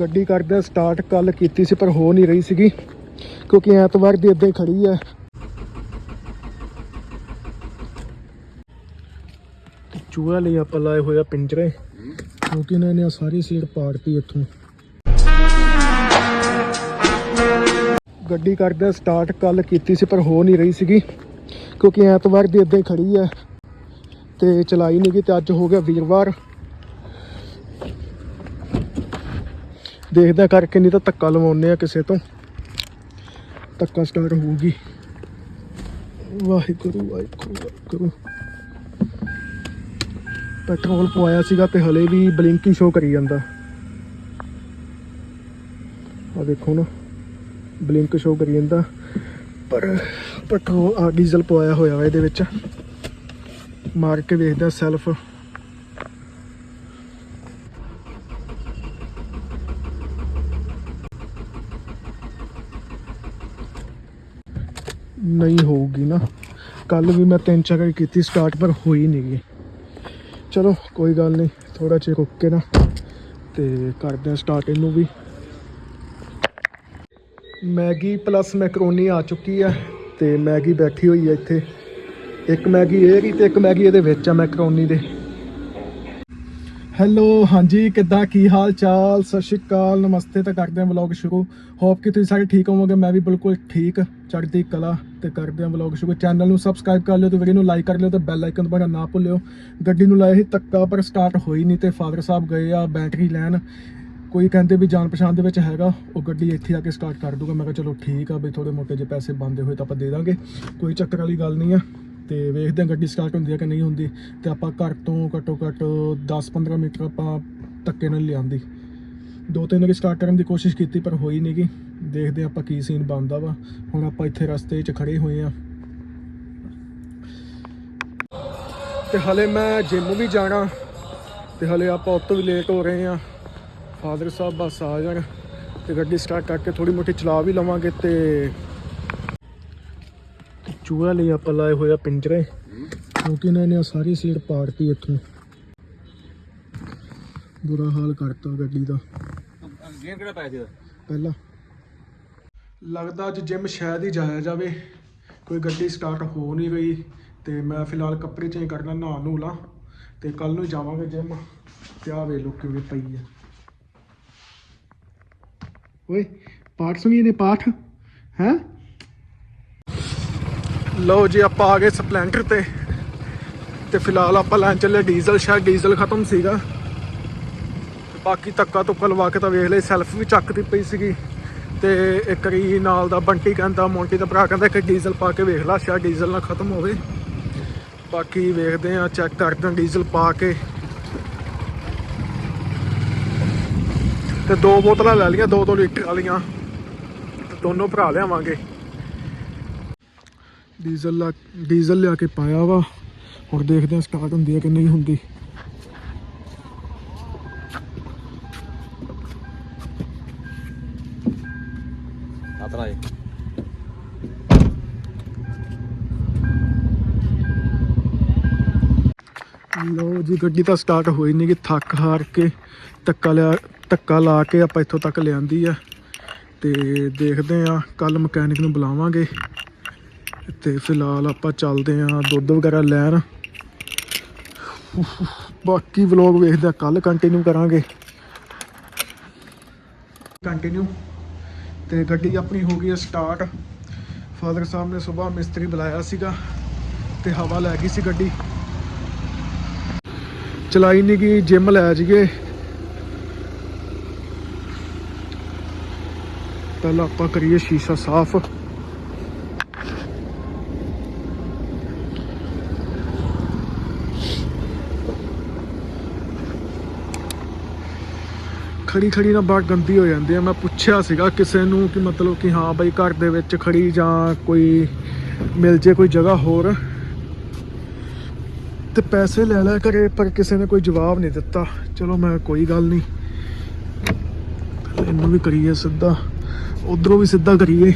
ਗੱਡੀ ਕਰਦੇ ਸਟਾਰਟ ਕੱਲ ਕੀਤੀ ਸੀ, ਪਰ ਹੋ ਨਹੀਂ ਰਹੀ ਸੀਗੀ, ਕਿਉਂਕਿ ਐਤਵਾਰ ਦੀ ਇੱਦਾਂ ਹੀ ਖੜੀ ਹੈ ਤੇ ਚੂਹਾ ਲਈ ਆਪਾਂ ਲਾਏ ਹੋਇਆ ਪਿੰਜਰੇ, ਕਿਉਂਕਿ ਇਹਨਾਂ ਨੇ ਸਾਰੀ ਸੀਟ ਪਾੜਤੀ ਇੱਥੋਂ। ਗੱਡੀ ਕਰਦੇ ਸਟਾਰਟ ਕੱਲ ਕੀਤੀ ਸੀ, ਪਰ ਹੋ ਨਹੀਂ ਰਹੀ ਸੀਗੀ, ਕਿਉਂਕਿ ਐਤਵਾਰ ਦੀ ਇੱਦਾਂ ਹੀ ਖੜੀ ਹੈ ਤੇ ਚਲਾਈ ਨਹੀਂ ਗਈ ਤੇ ਅੱਜ ਹੋ ਗਿਆ ਵੀਰਵਾਰ। ਦੇਖਦਾ ਕਰਕੇ, ਨਹੀਂ ਤਾਂ ਧੱਕਾ ਲਵਾਉਨੇ ਆ ਕਿਸੇ ਤੋਂ। ਧੱਕਾ ਸਟਾਰਟ ਹੋਊਗੀ। ਵਾਹਿਗੁਰੂ ਵਾਹਿਗੁਰੂ ਵਾਹਿਗੁਰੂ। ਪੈਟਰੋਲ ਪਵਾਇਆ ਸੀਗਾ ਤੇ ਹਲੇ ਵੀ ਬਲਿੰਕੀ ਸ਼ੋ ਕਰੀ ਜਾਂਦਾ। ਆ ਦੇਖੋ ਨਾ, ਬਲਿੰਕ ਸ਼ੋ ਕਰੀ ਜਾਂਦਾ। ਪਰ ਪੈਟਰੋਲ ਆ ਡੀਜ਼ਲ ਪਵਾਇਆ ਹੋਇਆ ਵਾ ਇਹਦੇ ਵਿੱਚ। ਮਾਰ ਕੇ ਵੇਖਦਾ ਸੈਲਫ। ਨਹੀਂ ਹੋਊਗੀ ਨਾ। ਕੱਲ ਵੀ ਮੈਂ ਤਿੰਨ ਚਾਰ ਕੀਤੀ ਸਟਾਰਟ ਪਰ ਹੋਈ ਨਹੀਂ ਗਈ ਚਲੋ, ਕੋਈ ਗੱਲ ਨਹੀਂ ਥੋੜਾ ਚਿਰ ਰੁੱਕ ਕੇ ਨਾ ਤੇ ਕਰਦੇ ਆ ਸਟਾਰਟ ਇਹਨੂੰ ਵੀ। ਮੈਗੀ ਪਲੱਸ ਮੈਕਰੋਨੀ ਆ ਚੁੱਕੀ ਆ ਤੇ ਮੈਗੀ ਬੈਠੀ ਹੋਈ ਆ ਇੱਥੇ। ਇੱਕ ਮੈਗੀ ਇਹ ਦੀ ਤੇ ਇੱਕ ਮੈਗੀ ਇਹਦੇ ਵਿੱਚ ਆ ਮੈਕਰੋਨੀ ਦੇ। ਹੈਲੋ ਹਾਂਜੀ, ਕਿੱਦਾਂ, ਕੀ ਹਾਲ ਚਾਲ? ਸਤਿ ਸ਼੍ਰੀ ਅਕਾਲ, ਨਮਸਤੇ ਤਾਂ ਕਰਦੇ ਹਾਂ ਵਲੌਗ ਸ਼ੁਰੂ। ਹੋਪ ਕਿ ਤੁਸੀਂ ਸਾਰੇ ਠੀਕ ਹੋਵੋਗੇ, ਮੈਂ ਵੀ ਬਿਲਕੁਲ ਠੀਕ, ਚੜ੍ਹਦੀ ਕਲਾ। ਤੇ ਕਰਦੇ ਹਾਂ ਵਲੌਗ ਸ਼ੁਰੂ। ਚੈਨਲ ਨੂੰ ਸਬਸਕ੍ਰਾਈਬ ਕਰ ਲਿਓ ਤੇ ਵੀਡੀਓ ਨੂੰ ਲਾਈਕ ਕਰ ਲਿਓ ਤੇ ਬੈਲ ਆਈਕਨ ਦਬਾਉਣਾ ਨਾ ਭੁੱਲਿਓ। ਗੱਡੀ ਨੂੰ ਲਾਇਆ ਸੀ ਤੱਕਾ ਪਰ ਸਟਾਰਟ ਹੋਈ ਨਹੀਂ ਤੇ ਫਾਦਰ ਸਾਹਿਬ ਗਏ ਆ ਬੈਟਰੀ ਲੈਣ। ਕੋਈ ਕਹਿੰਦੇ ਵੀ ਜਾਣ ਪਛਾਣ ਦੇ ਵਿੱਚ ਹੈਗਾ, ਉਹ ਗੱਡੀ ਇੱਥੇ ਆ ਕੇ ਸਟਾਰਟ ਕਰ ਦੂਗਾ। ਮੈਂ ਕਿਹਾ ਚਲੋ ਠੀਕ ਆ ਵੀ ਥੋੜੇ ਮੋਟੇ ਜੇ ਪੈਸੇ ਬੰਦੇ ਹੋਏ ਤਾਂ ਆਪਾਂ ਦੇ ਦਾਂਗੇ। ਕੋਈ ਚੱਕਰ ਵਾਲੀ ਗੱਲ ਨਹੀਂ ਆ। ਤੇ ਵੇਖਦੇ ਹਾਂ ਗੱਡੀ ਸਟਾਰਟ ਹੁੰਦੀ ਹੈ ਕਿ ਨਹੀਂ ਹੁੰਦੀ। ਤੇ ਆਪਾਂ ਘਰ ਤੋਂ ਘੱਟੋ ਘੱਟ 10-15 ਮੀਟਰ ਆਪਾਂ ਧੱਕੇ ਨਾਲ ਲਿਆਂਦੀ। ਦੋ ਤਿੰਨ ਵਾਰੀ ਸਟਾਰਟ ਕਰਨ ਦੀ ਕੋਸ਼ਿਸ਼ ਕੀਤੀ, ਪਰ ਹੋਈ ਨਹੀਂ ਗੀ। ਦੇਖਦੇ ਆਪਾਂ ਕੀ ਸੀਨ ਬਣਦਾ ਵਾ। ਹੁਣ ਆਪਾਂ ਇੱਥੇ ਰਸਤੇ 'ਚ ਖੜੇ ਹੋਏ ਆ ਤੇ ਹਲੇ ਮੈਂ ਜਿਮ ਵੀ ਜਾਣਾ। ਤੇ ਹਲੇ ਆਪਾਂ ਉੱਤੋਂ ਵੀ ਲੇਟ ਹੋ ਰਹੇ ਆ ਫਾਦਰ ਸਾਹਿਬ ਬਸ ਆ ਜਾਣ। ਤੇ ਗੱਡੀ ਸਟਾਰਟ ਕਰਕੇ ਥੋੜੀ ਮੋਟੀ ਚਲਾ ਵੀ ਲਵਾਂਗੇ ਤੇ ਚੂਹਾ ਲਈ ਆਪਾਂ ਲਾਏ ਹੋਇਆ ਪਿੰਜਰੇ। ਕਿਉਂਕਿ ਇਹਨਾਂ ਨੇ ਸਾਰੀ ਸੀਟ ਪਾੜਤੀ ਇੱਥੋਂ। ਬੁਰਾ ਹਾਲ ਕਰਤਾ ਗੱਡੀ ਦਾ। ਕਿਹੜਾ ਪਾਇਆ ਪਹਿਲਾਂ। ਲੱਗਦਾ ਅੱਜ ਜਿਮ ਸ਼ਾਇਦ ਹੀ ਜਾਇਆ ਜਾਵੇ। ਕੋਈ ਗੱਡੀ ਸਟਾਰਟ ਹੋ ਨਹੀਂ ਗਈ ਤੇ ਮੈਂ ਫਿਲਹਾਲ ਕੱਪੜੇ ਚੇਂਜ ਕਰਨਾ, ਨਹਾ ਨੂੰ ਲਾ ਤੇ ਕੱਲ ਨੂੰ ਜਾਵਾਂਗੇ ਜਿਮ ਤੇ ਆ ਵੇ ਲੋ ਕਿਵੇਂ ਪਈ ਆ। ਓਏ, ਪਾਠ ਸੁਣੀ ਨੇ ਪਾਠ? ਹੈ? ਲਓ ਜੀ, ਆਪਾਂ ਆ ਗਏ ਸਪਲੈਂਡਰ ਤੇ। ਤੇ ਫਿਲਹਾਲ ਆਪਾਂ ਲੈਣ ਚੱਲੇ ਡੀਜ਼ਲ, ਸ਼ਾਇਦ ਡੀਜ਼ਲ ਖਤਮ ਸੀਗਾ। ਬਾਕੀ ਧੱਕਾ ਧੁੱਕਾ ਲਵਾ ਕੇ ਤਾਂ ਵੇਖ ਲਈ ਸੈਲਫ ਵੀ ਚੱਕਦੀ ਪਈ ਸੀਗੀ। ਤੇ ਇੱਕ ਵਾਰੀ ਨਾਲ ਦਾ ਬੰਟੀ ਕਹਿੰਦਾ, ਮੋਂਟੀ ਦਾ ਭਰਾ ਕਹਿੰਦਾ ਕਿ ਡੀਜ਼ਲ ਪਾ ਕੇ ਵੇਖ ਲਾ, ਸ਼ਾਇਦ ਡੀਜ਼ਲ ਨਾ ਖਤਮ ਹੋਵੇ। ਬਾਕੀ ਵੇਖਦੇ ਆ ਚੈੱਕ ਕਰਦੇ ਆ ਡੀਜ਼ਲ ਪਾ ਕੇ। ਤੇ ਦੋ ਬੋਤਲਾਂ ਲੈ ਲਈਆਂ 2-2 ਲੀਟਰ ਵਾਲੀਆਂ। ਦੋਨੋਂ ਭਰਾ ਲਿਆਵਾਂਗੇ। ਡੀਜ਼ਲ ਲਾ, ਡੀਜ਼ਲ ਲਿਆ ਕੇ ਪਾਇਆ ਵਾ। ਹੁਣ ਦੇਖਦੇ ਆ ਸਟਾਰਟ ਹੁੰਦੀ ਹੈ ਕਿ ਨਹੀਂ ਹੁੰਦੀ। ਲੋ ਜੀ, ਗੱਡੀ ਤਾਂ ਸਟਾਰਟ ਹੋਈ ਨਹੀਂ ਕਿ ਥੱਕ ਹਾਰ ਕੇ ਧੱਕਾ ਲਿਆ, ਧੱਕਾ ਲਾ ਕੇ ਆਪਾਂ ਇੱਥੋਂ ਤੱਕ ਲਿਆਂਦੀ ਆ। ਤੇ ਦੇਖਦੇ ਆ ਕੱਲ ਮਕੈਨਿਕ ਨੂੰ ਬੁਲਾਵਾਂਗੇ। ਤੇ ਫਿਲਹਾਲ ਆਪਾਂ ਚੱਲਦੇ ਆ ਦੁੱਧ ਵਗੈਰਾ ਲੈਣ। ਬਾਕੀ ਵਲੌਗ ਵੇਖਦੇ ਆ ਕੱਲ ਕੰਟੀਨਿਊ ਕਰਾਂਗੇ। ਕੰਟੀਨਿਊ ਤੇ ਗੱਡੀ ਆਪਣੀ ਹੋ ਗਈ ਹੈ ਸਟਾਰਟ ਫਾਦਰ ਸਾਹਿਬ ਨੇ ਸਵੇਰ ਮਿਸਤਰੀ ਬੁਲਾਇਆ ਸੀਗਾ ਤੇ ਹਵਾ ਲੈ ਗਈ ਸੀ ਗੱਡੀ। ਚਲਾਈ ਨਹੀਂ ਗਈ ਜਿਮ ਲੈ ਜੀਏ ਪਹਿਲਾਂ ਆਪਾਂ ਕਰੀਏ ਸ਼ੀਸ਼ਾ ਸਾਫ਼। ਖੜੀ ਖੜੀ ਨਾ ਬਾਤ ਗੰਦੀ ਹੋ ਜਾਂਦੀ ਹੈ ਮੈਂ ਪੁੱਛਿਆ ਸੀਗਾ ਕਿਸੇ ਨੂੰ ਕਿ ਮਤਲਬ ਕਿ ਹਾਂ ਬਈ ਘਰ ਦੇ ਵਿੱਚ ਖੜੀ ਜਾਂ ਕੋਈ ਮਿਲ ਜੇ ਕੋਈ ਜਗ੍ਹਾ ਹੋਰ। ਤੇ ਪੈਸੇ ਲੈ ਲਿਆ ਘਰੇ ਪਰ ਕਿਸੇ ਨੇ ਕੋਈ ਜਵਾਬ ਨਹੀਂ ਦਿੱਤਾ। ਚਲੋ ਮੈਂ ਕੋਈ ਗੱਲ ਨਹੀਂ। ਇਹਨੂੰ ਵੀ ਕਰੀਏ ਸਿੱਧਾ। ਉਧਰੋਂ ਵੀ ਸਿੱਧਾ ਕਰੀਏ।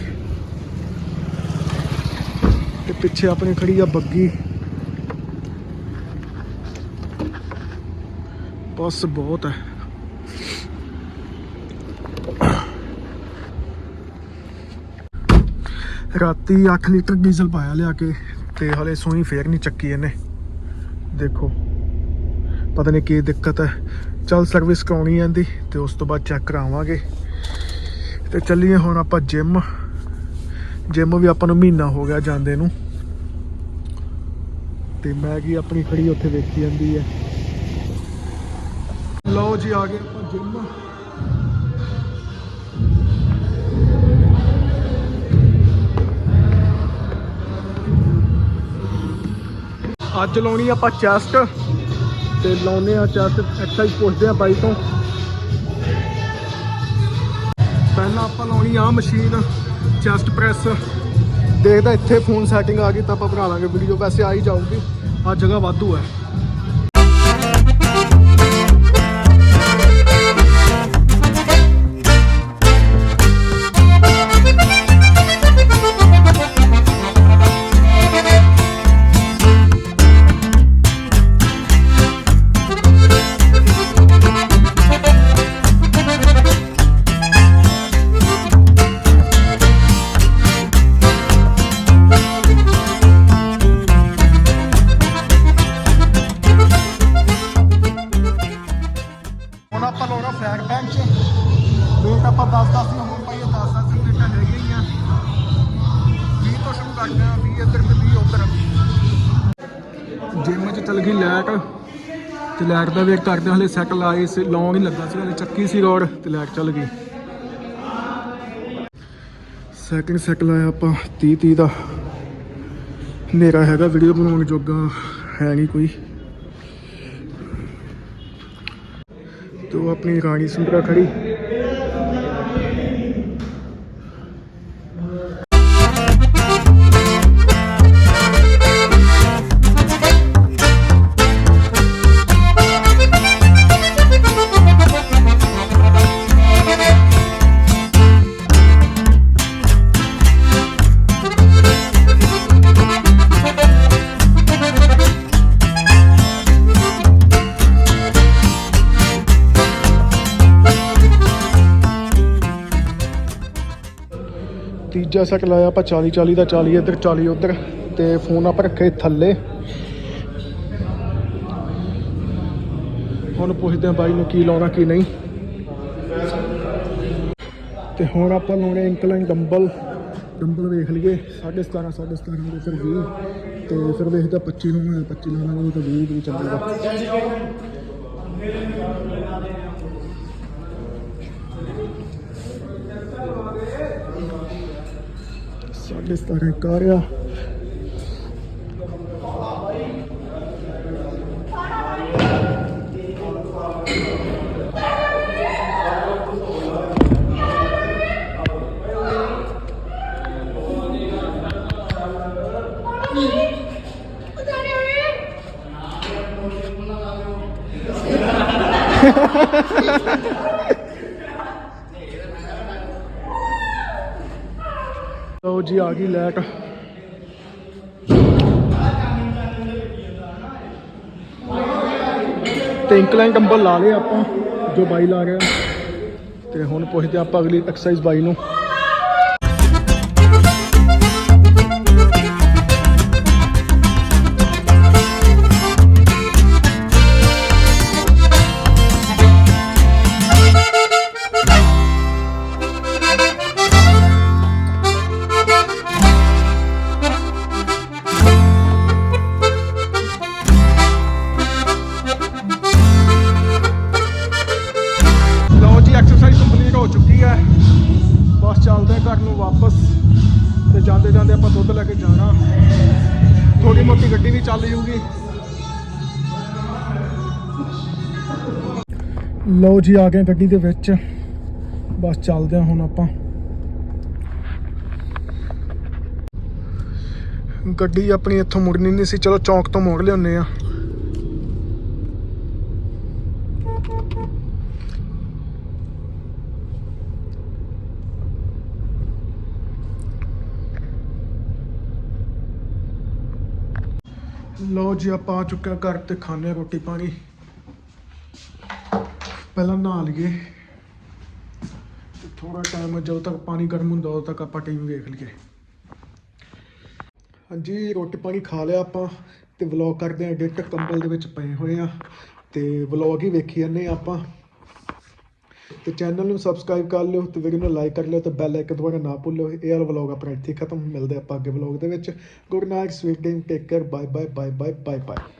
ਤੇ ਪਿੱਛੇ ਆਪਣੇ ਖੜੀ ਆ ਬੱਗੀ। ਬਸ ਬਹੁਤ ਹੈ। ਰਾਤੀ 8 ਲੀਟਰ ਡੀਜ਼ਲ ਪਾਇਆ ਲਿਆ ਕੇ, ਤੇ ਹਲੇ ਸੋਈ ਫੇਰ ਨਹੀਂ ਚੱਕੀ ਇਹਨੇ। ਦੇਖੋ। ਪਤਾ ਨਹੀਂ ਕੀ ਦਿੱਕਤ ਹੈ। ਚੱਲ ਸਰਵਿਸ ਕਰਾਉਣੀ ਹੈ ਇਹਦੀ ਤੇ ਉਸ ਤੋਂ ਬਾਅਦ ਚੈੱਕ ਕਰਾਵਾਂਗੇ। ਤੇ ਚੱਲੀਏ ਹੁਣ ਆਪਾਂ ਜਿਮ ਜਿਮ ਵੀ ਆਪਾਂ ਨੂੰ ਮਹੀਨਾ ਹੋ ਗਿਆ ਜਾਂਦੇ ਨੂੰ। ਤੇ ਮੈਂ ਕੀ ਆਪਣੀ ਖੜੀ ਉੱਥੇ ਵੇਖੀ ਜਾਂਦੀ ਹੈ। ਲਓ ਜੀ, ਆ ਗਏ ਆਪਾਂ ਜਿਮ ਅੱਜ ਲਾਉਣੀ ਆਪਾਂ ਚੈਸਟ ਤੇ ਲਾਉਨੇ ਆ ਚੈਸਟ ਐਕਸਰਸਾਈਜ਼ ਪੁੱਛਦੇ ਆ ਬਾਈ ਤੋਂ। ਪਹਿਲਾਂ ਆਪਾਂ ਲਾਉਣੀ ਆ ਮਸ਼ੀਨ ਚੈਸਟ ਪ੍ਰੈਸ ਦੇਖਦਾ ਇੱਥੇ ਫੋਨ ਸੈਟਿੰਗ ਆ ਗਈ ਤਾਂ ਆਪਾਂ ਬਣਾ ਲਾਂਗੇ ਵੀਡੀਓ ਵੈਸੇ ਆ ਹੀ ਜਾਊਗੀ ਆ ਜਗ੍ਹਾ ਵਾਧੂ ਹੈ। ਆਪਾਂ 10 10 ਨੂੰ ਹੁਣ ਪਾਈਏ 10 10 ਪਲੇਟਾਂ ਹੈਗੀਆਂ ਹੀ ਆ। 20 ਤੋਂ ਸ਼ੁਰੂ ਕਰਦੇ ਆ 20 ਇੱਧਰ ਤੇ 20 ਉੱਧਰ। ਜਿਮ 'ਚ ਚੱਲ ਗਈ ਲਾਈਟ ਤੇ ਲਾਈਟ ਦਾ ਵੇਟ ਕਰਦੇ ਹਲੇ ਸਾਈਕਲ ਆਏ ਸੀ ਲਾਉਣ ਹੀ ਲੱਗਾ ਸੀ, ਹਲੇ ਚੱਕੀ ਸੀ ਰੋਡ, ਤੇ ਲਾਈਟ ਚੱਲ ਗਈ। ਸੈਕਿੰਡ ਸਾਈਕਲ ਆਇਆ ਆਪਾਂ 30 30 ਦਾ। ਮੇਰਾ ਹੈਗਾ ਵੀਡੀਓ ਬਣਾਉਣ ਜੋਗਾ ਹੈ ਨਹੀਂ ਕੋਈ। ਤੇ ਉਹ ਆਪਣੀ ਰਾਣੀ ਸੁੰਦਰਾ ਖੜੀ। ਤੀਜਾ ਸੈਟ ਲਾਇਆ ਆਪਾਂ 40 40 ਦਾ 40 ਇੱਧਰ 40 ਉੱਧਰ ਤੇ ਫੋਨ ਆਪਾਂ ਰੱਖੇ ਥੱਲੇ। ਹੁਣ ਪੁੱਛਦੇ ਆ ਬਾਈ ਨੂੰ ਕੀ ਲਾਉਣਾ, ਕੀ ਨਹੀਂ। ਤੇ ਹੁਣ ਆਪਾਂ ਲਾਉਣੇ ਇੰਕਲਾਈਨ ਡੰਬਲ ਡੰਬਲ ਵੇਖ ਲਈਏ 17.5 17.5 ਦੇ ਫਿਰ 20 ਤੇ ਫਿਰ ਵੇਖਦਾ 25 ਨੂੰ ਹੋਇਆ 25 ਲਾਉਣਾ ਤਾਂ 20 ਵੀ ਚੱਲੇਗਾ। ਸਾਢੇ 17 ਕਰ ਆ ਲਓ ਜੀ, ਆ ਗਈ ਲਾਈਟ। ਤੇ ਇੰਕਲਾਈਨ ਡੰਬਲ ਲਾ ਲਏ ਆਪਾਂ, ਜੋ ਬਾਈ ਲਾ ਰਿਹਾ। ਤੇ ਹੁਣ ਪੁੱਛਦੇ ਆਪਾਂ ਅਗਲੀ ਐਕਸਰਸਾਈਜ਼ ਬਾਈ ਨੂੰ। ਚੱਲ ਜੂਗੀ। ਲਓ ਜੀ, ਆ ਗਏ ਗੱਡੀ ਦੇ ਵਿੱਚ। ਬਸ ਚੱਲਦੇ ਹਾਂ ਹੁਣ ਆਪਾਂ। ਗੱਡੀ ਆਪਣੀ ਇੱਥੋਂ ਮੁੜਨੀ ਨਹੀਂ ਸੀ। ਚਲੋ ਚੌਂਕ ਤੋਂ ਮੋੜ ਲਿਆਉਂਦੇ ਆ ਲਓ ਜੀ, ਆਪਾਂ ਆ ਚੁੱਕਿਆ ਘਰ ਤੇ ਖਾਣੇ ਹਾਂ ਰੋਟੀ ਪਾਣੀ। ਪਹਿਲਾਂ ਨਹਾ ਲਈਏ। ਥੋੜਾ ਟਾਈਮ ਜਦੋਂ ਤੱਕ ਪਾਣੀ ਗਰਮ ਹੁੰਦਾ, ਉਦੋਂ ਤੱਕ ਆਪਾਂ ਟੀਮ ਵੇਖ ਲਈਏ। ਹਾਂਜੀ, ਰੋਟੀ ਪਾਣੀ ਖਾ ਲਿਆ ਆਪਾਂ ਤੇ ਵਲੌਗ ਕਰਦੇ ਆਂ ਐਡਿਟ ਕੰਬਲ ਦੇ ਵਿੱਚ ਪਏ ਹੋਏ ਆ ਤੇ ਵਲੌਗ ਹੀ ਵੇਖੀ ਜਾਂਦੇ ਆ ਆਪਾਂ। ਤੇ ਚੈਨਲ ਨੂੰ ਸਬਸਕ੍ਰਾਈਬ ਕਰ ਲਿਓ ਤੇ ਵੀਡੀਓ ਨੂੰ ਲਾਈਕ ਕਰ ਲਿਓ ਤੇ ਬੈਲ ਆਈਕਨ ਦਬਾਉਣਾ ਨਾ ਭੁੱਲਿਓ। ਇਹ ਵਾਲਾ ਵਲੌਗ ਆਪਣਾ ਇੱਥੇ ਹੀ ਖਤਮ। ਮਿਲਦੇ ਆਪਾਂ ਅੱਗੇ ਵਲੌਗ ਦੇ ਵਿੱਚ। Good night sweet dream take care bye bye bye bye bye bye